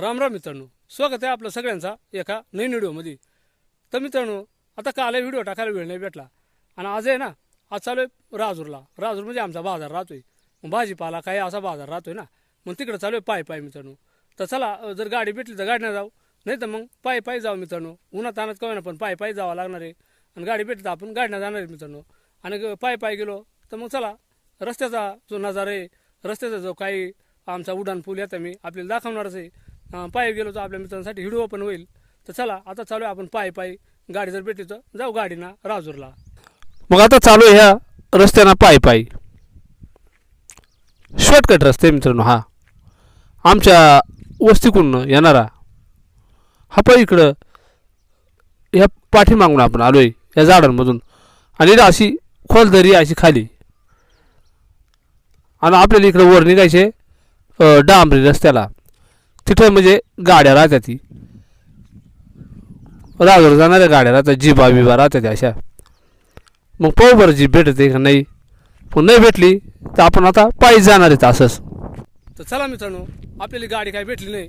राम राम मित्रांनो स्वागत आहे आपलं सगळ्यांचा एका नवीन व्हिडिओमध्ये. तर मित्रांनो आता काल व्हिडिओ टाकायला वेळ नाही भेटला. आणि आज आहे ना आज चालू आहे राजूरला. राजूर म्हणजे आमचा बाजार राहतोय. मग भाजीपाला काही असा बाजार राहतोय ना. मग तिकडे चालू आहे पाय पाय मित्रांनो. तर चला जर गाडी भेटली तर गाडीनं जाऊ. नाही तर मग पाय पाय जाऊ मित्रांनो. उन्हात आणत कमी ना पण पाय पाय जावं लागणार आहे. आणि गाडी भेटली तर आपण गाडीनं जाणार आहे मित्रांनो. आणि पाय पाय गेलो तर मग चला रस्त्याचा जो नजारा आहे रस्त्याचा जो काही आमचा उड्डाण पूल येतं मी आपल्याला दाखवणारच आहे. पायी गेलो तर आपल्या मित्रांसाठी हिडू ओपन होईल. तर चला आता चालू आहे आपण पायी पायी. गाडी जर भेटली तर जाऊ गाडीना राजूरला. मग आता चालू आहे ह्या रस्त्यानं पायी पायी. शॉर्टकट रस्ते मित्रांनो हा. आमच्या वस्तीकडून येणारा. हा पण इकडं ह्या पाठीमागून आपण आलो आहे या झाडांमधून. आणि अशी अशी खोलदरी अशी खाली. आणि आपल्याला इकडं वर निघायचे डांबरी रस्त्याला. तिथं म्हणजे गाड्या राहत्या ती. राजवर जाणाऱ्या गाड्या राहतात जिबा बिबा राहत्या अशा. मग पाहू बरं जीप भेटते का नाही पण नाही भेटली तर आपण आता पायी जाणार आहेत असंच. तर चला मित्रांनो आपल्याला गाडी काही भेटली नाही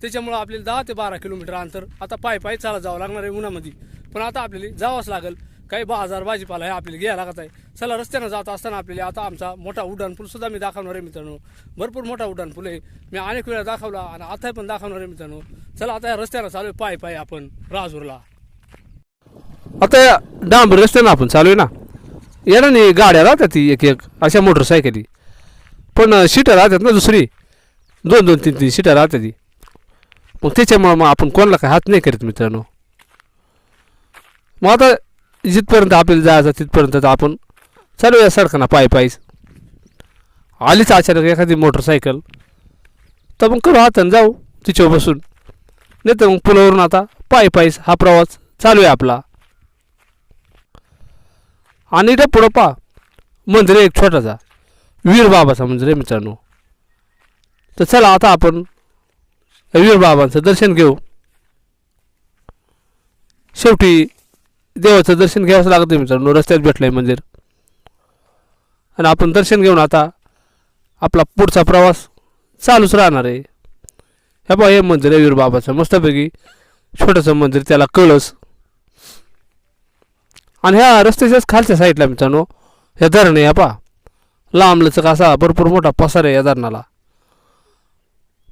त्याच्यामुळं आपल्याला दहा ते बारा किलोमीटर अंतर आता पायी पायी चालत जावं लागणार आहे उन्हामध्ये. पण आता आपल्याला जावंच लागेल. काही बाजार भाजीपाला आहे आपल्याला घ्यायला लागत आहे. चला रस्त्यानं जात असताना आपल्याला आता आमचा मोठा उड्डाणपूल सुद्धा मी दाखवणार आहे मित्रांनो. भरपूर मोठा उड्डाणपूल आहे. मी अनेक वेळा दाखवला आणि आता पण दाखवणार आहे मित्रांनो. चला आता या रस्त्यानं चालू आहे. पाय पायी आपण राजूरला. आता या रस्त्यानं आपण चालू आहे ना. येणार गाड्या राहतात ती एक एक. अशा मोटरसायकली पण सीटं राहतात ना दुसरी. दोन दोन तीन तीन सीटं राहतात ती मग त्याच्यामुळं मग आपण कोणाला काय हात नाही करत मित्रांनो. मग आता जिथपर्यंत आपल्याला जायचं तिथपर्यंत तर आपण चालूया सडकांना पाय पायीच आलीच अचानक एखादी मोटरसायकल तर मग करू हातानं जाऊ तिच्यावर बसून. नाही तर मग पुलावरून आता पायी पायीस हा प्रवास चालू आहे आपला. आणि इथं पुढं पा मंदिर आहे एक छोटासा. वीर बाबाचा मंदिर आहे मित्रांनो. तर चला आता आपण वीरबाबांचं वीर बाबांचं दर्शन घेऊ. शेवटी देवाचं दर्शन घ्यावंच लागतं मित्रांनो. रस्त्यात भेटलं आहे मंदिर. आणि आपण दर्शन घेऊन आता आपला पुढचा प्रवास चालूच राहणार आहे. हे बा हे मंदिर आहे बाबाचं मस्तपैकी छोटंसं मंदिर त्याला कळस. आणि ह्या रस्त्याच्याच खालच्या साईडला मित्रांनो हे धरण आहे पा लांबलचक असा भरपूर मोठा पसार आहे या धरणाला.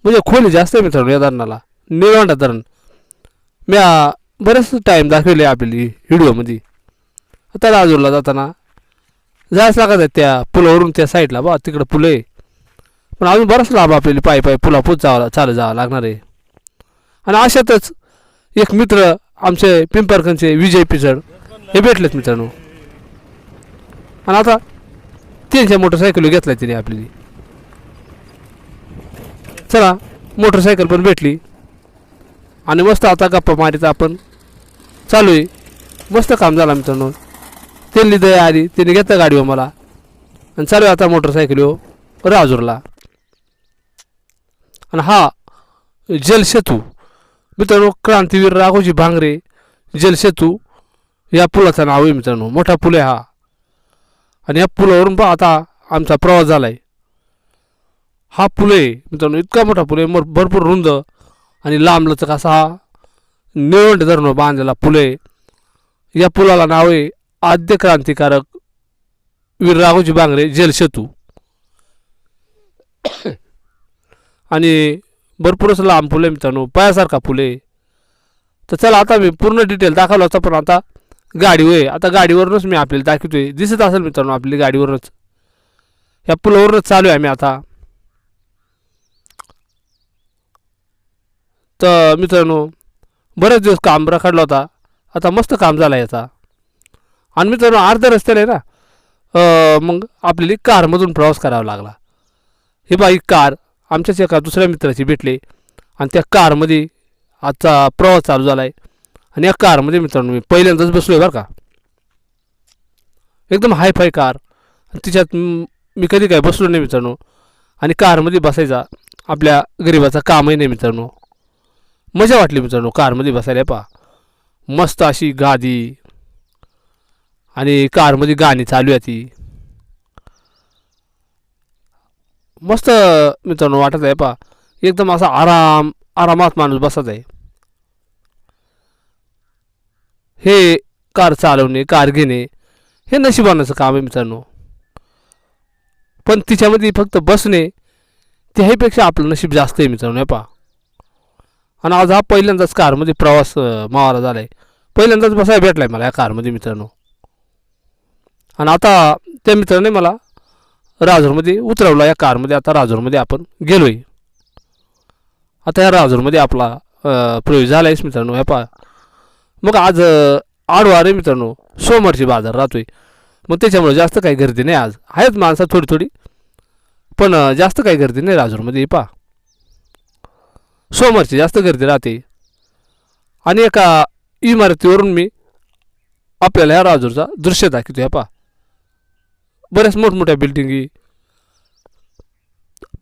म्हणजे खोली जास्त आहे मित्रांनो या धरणाला. निळवंडा धरण. मी बरेच टाईम दाखवले आपली व्हिडिओमध्ये आता राजूरला जाताना जायच लागत आहे त्या पुलावरून त्या साईडला बा तिकडं पुलं आहे. पण अजून बराच लाभ आपल्याला पायी पायी पुलापूच जावं चालू जावं लागणार आहे. आणि अशातच एक मित्र आमचे पिंपरकनचे विजय पिचड हे भेटलेत मित्रांनो. आणि आता त्यांच्या मोटरसायकल घेतल्या तिने आपली चला मोटरसायकल पण भेटली. आणि मस्त आता गप्पा मारीत आपण. चालू आहे. मस्त काम झालं मित्रांनो. त्यांनी दया आली त्यांनी घेतलं गाडीवर मला. आणि चालू आहे आता मोटरसायकल हो राजूरला. आणि हा जलसेतू मित्रांनो क्रांतीवीर राघोजी भांगरे जलसेतू या पुलाचं नाव आहे मित्रांनो मोठा पूल आहे हा. आणि या पुलावरून पहा आता आमचा प्रवास झाला आहे हा पूल आहे मित्रांनो इतका मोठा पूल आहे भरपूर रुंद आणि लांबलचक असा हा निळवंड धरण बांधलेला पुल. आहे या पुलाला नाव आहे आद्य क्रांतिकारक वीर राघोजी बांगरे जलसेतू आणि भरपूरच लांब पूल आहे मित्रांनो पायासारखा फुले आहे तर चला आता मी पूर्ण डिटेल दाखवला होता पण आता गाडीवर आहे आता गाडीवरूनच मी आपल्याला दाखवतोय. दिसत असेल मित्रांनो आपली गाडीवरूनच. या पुलावरूनच चालू आहे आम्ही आता. तर मित्रांनो बरेच दिवस काम रखडला होता. आता मस्त काम झालं आहे याचा. आणि मित्रांनो अर्ध्या रस्त्याला आहे ना मग आपल्याला कारमधून प्रवास करावा लागला. ही बाई कार आमच्याच एका दुसऱ्या मित्राची भेटली. आणि त्या कारमध्ये आजचा प्रवास चालू झाला आहे आणि या कारमध्ये मित्रांनो मी पहिल्यांदाच बसलो आहे बरं का. एकदम हाय फाय कार तिच्यात मी कधी काय बसलो नाही मित्रांनो. आणि कारमध्ये बसायचा आपल्या गरिबाचा कामही नाही मित्रांनो. मजा वाटली मित्रांनो कारमध्ये बसायला पा मस्त अशी गादी आणि कारमध्ये गाणी चालू आहे ती. मस्त मित्रांनो वाटत आहे पा एकदम असा आराम आरामात माणूस बसत आहे. हे कार चालवणे कार घेणे हे नशिबानाचं काम आहे मित्रांनो. पण तिच्यामध्ये फक्त बसणे त्याहीपेक्षा आपलं नशीब जास्त आहे मित्रांनो हे पहा. आणि आज हा पहिल्यांदाच कारमध्ये प्रवास मावाला झाला आहे पहिल्यांदाच बसायला भेटला आहे मला या कारमध्ये मित्रांनो. आणि आता त्या मित्राने मला राजूरमध्ये उतरवलं या कारमध्ये आता राजूरमध्ये आपण गेलो आहे आता या राजूरमध्ये आपला प्रवेश झाला आहेच मित्रांनो ह्या पहा. मग आज आडवार आहे मित्रांनो सोमवारची बाजार राहतोय. मग त्याच्यामुळे जास्त काही गर्दी नाही आज. आहेत माणसं थोडी थोडी पण जास्त काही गर्दी नाही राजूरमध्ये पा पहा. सोमवारची जास्त गर्दी राहते. आणि एका इमारतीवरून मी आपल्याला ह्या राजूरचा दृश्य दाखवतो ह्या पहा. बऱ्याच मोठमोठ्या बिल्डिंगी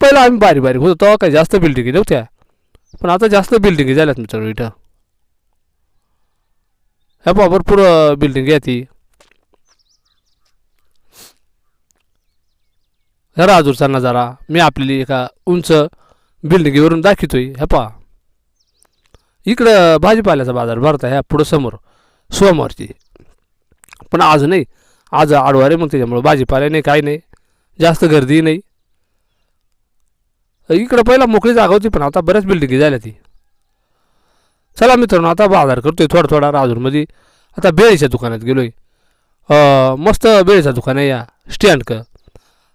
पहिला आम्ही बारीक बारीक होतो तेव्हा काही जास्त बिल्डिंगी नव्हत्या. पण आता जास्त बिल्डिंगी झाल्यात मित्रांनो इथं. ह्या पहा भरपूर बिल्डिंग आहे ती ह्या राजूरचा नजारा मी आपली एका उंच बिल्डिंगीवरून दाखवतोय. ह्या पहा. इकडं भाजीपाल्याचा बाजार भरता ह्या पुढं समोर सोमवारची. पण आज नाही. आज आडवारे मग त्याच्यामुळं भाजीपाला नाही काही नाही. जास्त गर्दी नाही. इकडं पहिला मोकळी जागा होती पण आता बऱ्याच बिल्डिंगी झाल्या ती. चला मित्रांनो आता बाजार करतोय थोडा थोडा. राजूरमध्ये आता बेळीच्या दुकानात गेलोय. मस्त बेळीचं दुकान आहे या. स्टँड क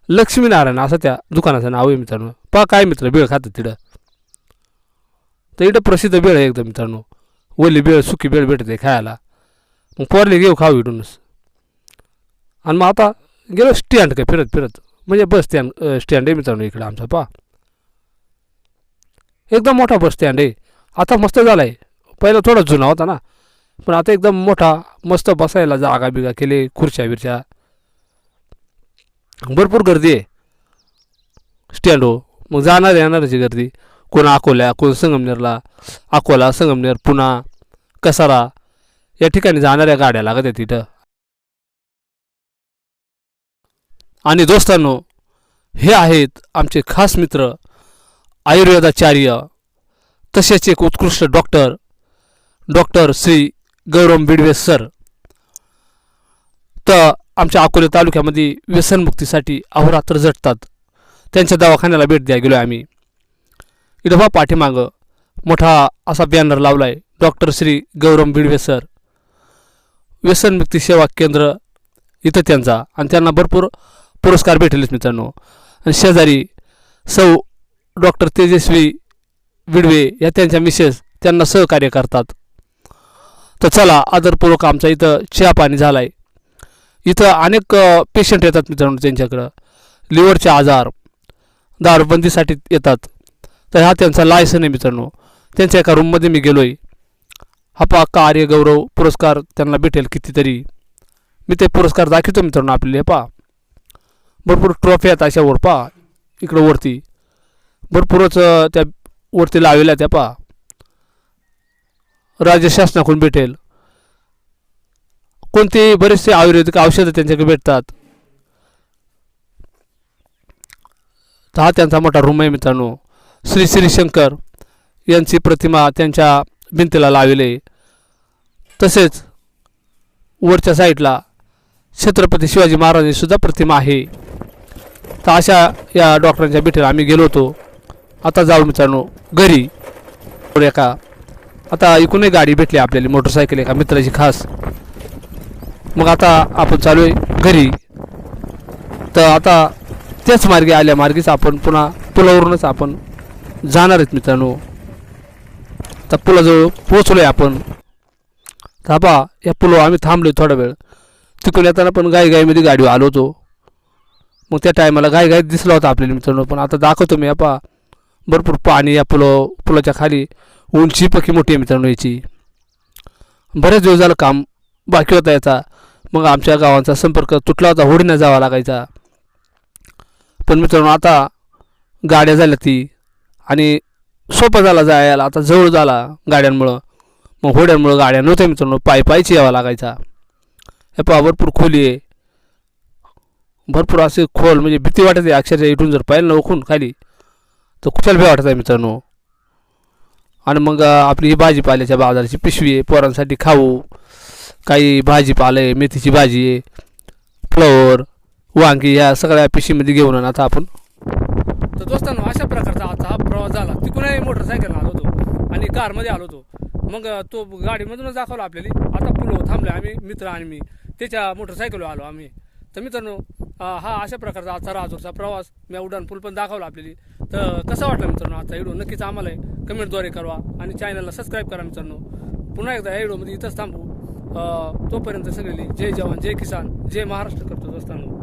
लक्ष्मीनारायण असं त्या दुकानाचं नाव आहे मित्रांनो. पहा काय मित्र बेळ खातात तिथं. तर इथं प्रसिद्ध बेळ आहे एकदम मित्रांनो. ओली बेळ सुकी बेळ भेटते खायला. मग पोरले घेऊ खाऊ इथूनच. आणि मग आता गेलो स्टँड काय फिरत फिरत. म्हणजे बस स्टँड स्टँड आहे मित्रांनो इकडं आमचा पहा. एकदम मोठा बस स्टँड आहे. आता मस्त झाला आहे पहिला थोडा जुना होता ना. पण आता एकदम मोठा मस्त बसायला जागा बिगा केले खुर्च्या बिरच्या भरपूर गर्दी आहे. स्टँड हो. मग जाणार येणाराची गर्दी. कोण अकोल्या कोण संगमनेरला अकोला संगमनेर पुणा कसारा. या ठिकाणी जाणाऱ्या गाड्या लागत आहेत तिथं आणि दोस्तांनो हे आहेत आमचे खास मित्र आयुर्वेदाचार्य तसेच एक उत्कृष्ट doctor doctor Shri Gaurav Bidwe sir. तर आमच्या अकोले तालुक्यामध्ये व्यसनमुक्तीसाठी अहोरात्र झटतात त्यांच्या दवाखान्याला भेट द्या गेलो आम्ही. इथं बा पाठीमागं मोठा असा बॅनर लावला आहे डॉक्टर श्री गौरव बिडवे सर व्यसनमुक्ती सेवा केंद्र इथं त्यांचा आणि त्यांना भरपूर पुरस्कार भेटलेच मित्रांनो. आणि शेजारी सौ डॉक्टर तेजस्वी बिडवे या त्यांच्या मिसेस त्यांना सहकार्य करतात. तर चला आदरपूर्वक आमचा इथं चहा पाणी झाला आहे इथं अनेक पेशंट येतात मित्रांनो त्यांच्याकडं. लिव्हरचे आजार दारूबंदीसाठी येतात. तर हा त्यांचा लायसन आहे मित्रांनो. त्यांच्या एका रूममध्ये मी गेलो आहे हा पा कार्य गौरव पुरस्कार त्यांना भेटेल कितीतरी. मी ते पुरस्कार दाखवतो मित्रांनो आपल्याला पा पहा. भरपूर ट्रॉफी आहेत अशा वर पहा. इकडं वरती. भरपूरच त्या वरती लावलेल्या त्या पहा. राज्य शासनाकडून भेटेल. कोणते बरेचसे आयुर्वेदिक औषधं त्यांच्याकडे भेटतात? तर हा त्यांचा मोठा रूम आहे मित्रांनो. श्री श्री शंकर यांची प्रतिमा त्यांच्या भिंतीला लावली तसेच वरच्या साईडला छत्रपती शिवाजी महाराजांची सुद्धा प्रतिमा आहे. तर अशा या डॉक्टरांच्या भेटीला आम्ही गेलो होतो. आता जाऊ मित्रांनो घरी एका आता एकूणही गाडी भेटली आपल्याला मोटरसायकल एका मित्राची खास. मग आता आपण चालू आहे घरी. तर आता त्याच मार्गे आल्या मार्गेच आपण पुन्हा पुलावरूनच आपण जाणार आहेत मित्रांनो. तर पुलाजवळ पोचलो आहे आपण. तर या पुलावर आम्ही थांबलो थोडा वेळ. तिकडून येताना पण गाई गाईमध्ये गाडी आलो होतो. मग त्या टायमाला गाई गाई दिसला होता आपल्याला मित्रांनो पण आता दाखवतो मी आपा. भरपूर पाणी या पुलाव पुलाच्या खाली. उंची पक्की मोठी आहे मित्रांनो याची. बरेच दिवस झालं काम बाकी होता याचा. मग आमच्या गावांचा संपर्क तुटला होता होडीनं जावा लागायचा. पण मित्रांनो आता गाड्या झाल्या ती आणि सोपं झाला जायला आता जवळ झाला गाड्यांमुळं. मग होड्यांमुळं गाड्या नव्हत्या मित्रांनो पायी पायची यावा लागायचा. हे पहा भरपूर खोली आहे. भरपूर असे खोल म्हणजे भीती वाटते अक्षरशः इथून जर पाहिलं ना ओखून खाली तर कुशाल भी वाटत आहे मित्रांनो? आणि मग आपली ही भाजीपाल्याच्या बाजाराची पिशवी आहे पोरांसाठी खाऊ. काही भाजीपाला आहे मेथीची भाजी आहे फ्लॉवर वांगी ह्या सगळ्या पिशीमध्ये घेऊन आणि आता आपण. तर दोस्तांनो अशा प्रकारचा आजचा हा प्रवास झाला. तिकडूनही मोटरसायकल आलो होतो आणि कारमध्ये आलो होतो. मग तो गाडीमधूनच दाखवला आपल्याला. आता पुलो थांबलो आम्ही मित्र आणि मी. त्याच्या मोटरसायकलवर आलो आम्ही. तर मित्रांनो हा अशा प्रकारचा आजचा राजूरचा प्रवास मी उड्डाण पूल पण दाखवला आपल्याला. तर कसा वाटला मित्रांनो आजचा व्हिडिओ? नक्कीच आम्हाला कमेंटद्वारे कळवा आणि चॅनलला सबस्क्राईब करा मित्रांनो. पुन्हा एकदा या व्हिडिओमध्ये इथंच थांबू. तोपर्यंत सगळी जय जवान जय किसान जय महाराष्ट्र करतो दोस्तांनो.